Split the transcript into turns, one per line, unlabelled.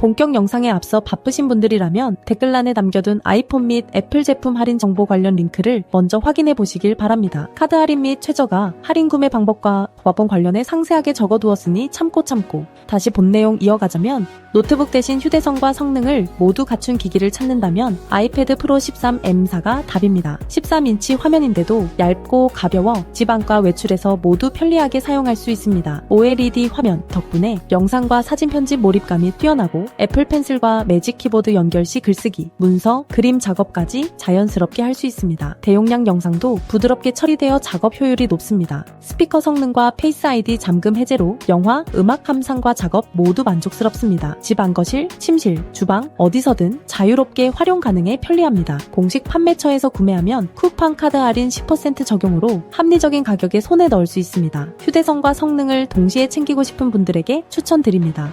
본격 영상에 앞서 바쁘신 분들이라면 댓글란에 남겨둔 아이폰 및 애플 제품 할인 정보 관련 링크를 먼저 확인해 보시길 바랍니다. 카드 할인 및 최저가, 할인 구매 방법과 조합원 관련해 상세하게 적어두었으니 참고 참고. 다시 본 내용 이어가자면 노트북 대신 휴대성과 성능을 모두 갖춘 기기를 찾는다면 아이패드 프로 13M사가 답입니다. 13인치 화면인데도 얇고 가벼워 지방과 외출에서 모두 편리하게 사용할 수 있습니다. OLED 화면 덕분에 영상과 사진 편집 몰입감이 뛰어나고 애플 펜슬과 매직 키보드 연결 시 글쓰기, 문서, 그림 작업까지 자연스럽게 할 수 있습니다. 대용량 영상도 부드럽게 처리되어 작업 효율이 높습니다. 스피커 성능과 페이스 아이디 잠금 해제로 영화, 음악 감상과 작업 모두 만족스럽습니다. 집 안거실, 침실, 주방 어디서든 자유롭게 활용 가능해 편리합니다. 공식 판매처에서 구매하면 쿠팡 카드 할인 10% 적용으로 합리적인 가격에 손에 넣을 수 있습니다. 휴대성과 성능을 동시에 챙기고 싶은 분들에게 추천드립니다.